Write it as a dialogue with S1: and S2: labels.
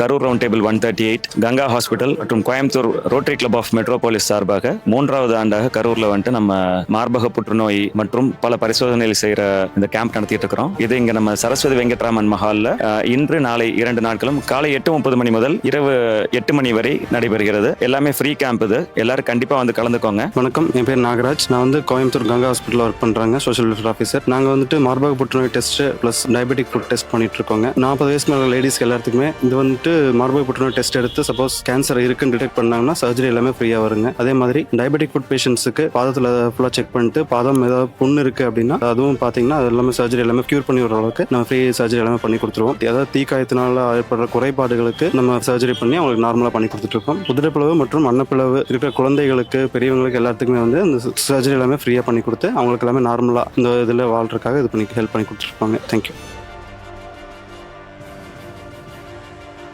S1: Karur round table one thirty eight Ganga hospital மற்றும் Coimbatore rotary club of Metropolis சார்பாக மூன்றாவது ஆண்டாக கரூர்ல வந்துட்டு நம்ம மார்பக புற்றுநோய் மற்றும் பல பரிசோதனைகள் செய்யற இந்த கேம்ப் நடத்திட்டு இருக்கிறோம். இது இங்க நம்ம சரஸ்வதி வெங்கட்ராமன் மஹால்ல இன்று நாளை இரண்டு நாட்களும் காலை எட்டு முப்பது மணி முதல் இரவு எட்டு மணி வரை நடைபெறுகிறது. எல்லாமே ஃப்ரீ கேம்ப் இது. எல்லாரும் கண்டிப்பா வந்து கலந்துக்கோங்க.
S2: வணக்கம். என் பேர் நாகராஜ். நான் வந்து கோயம்புத்தூர் கங்கா ஹாஸ்பிட்டல் ஒர்க் பண்ணுறாங்க சோஷியல் வெல்ஃபேர் ஆஃபீஸர் நாங்கள் வந்துட்டு மார்பக புற்றுநோய் test plus diabetic foot test பண்ணிட்டு இருக்கோங்க. நாற்பது வயசு மேல லேடிஸ்க்கு எல்லாத்துக்குமே இது வந்து வந்துட்டு மார்பக புற்றுநோய் டெஸ்ட் எடுத்து சப்போஸ் கேன்சர் இருக்குன்னு டிடெக்ட் பண்ணாங்கன்னா சர்ஜரி எல்லாமே ஃப்ரீயாக வருங்க. அதே மாதிரி டயபெட்டிக் ஃபுட் பேஷண்ட்ஸுக்கு பாதத்தில் ஃபுல்லாக செக் பண்ணிட்டு பாதம் ஏதாவது புண்ணு இருக்குது அப்படின்னா அதுவும் பார்த்தீங்கன்னா அது எல்லாமே சர்ஜரி எல்லாமே க்யூர் பண்ணி வர அளவுக்கு நம்ம ஃப்ரீ சர்ஜரி எல்லாமே பண்ணி கொடுத்துருவோம். ஏதாவது தீக்காயத்தினால ஏற்படுற குறைபாடுகளுக்கு நம்ம சர்ஜரி பண்ணி அவங்களுக்கு நார்மலாக பண்ணி கொடுத்துட்ருக்கோம் உதிரப்பிளவு மற்றும் அன்னப்பிளவு இருக்கிற குழந்தைகளுக்கு பெரியவங்களுக்கு எல்லாத்துக்குமே வந்து இந்த சர்ஜரி எல்லாமே ஃப்ரீயாக பண்ணி கொடுத்து அவங்களுக்கு எல்லாமே நார்மலாக இந்த இதில் வாழ்றதுக்காக இது பண்ணி ஹெல்ப் பண்ணி கொடுத்துருப்பாங்க தேங்க்யூ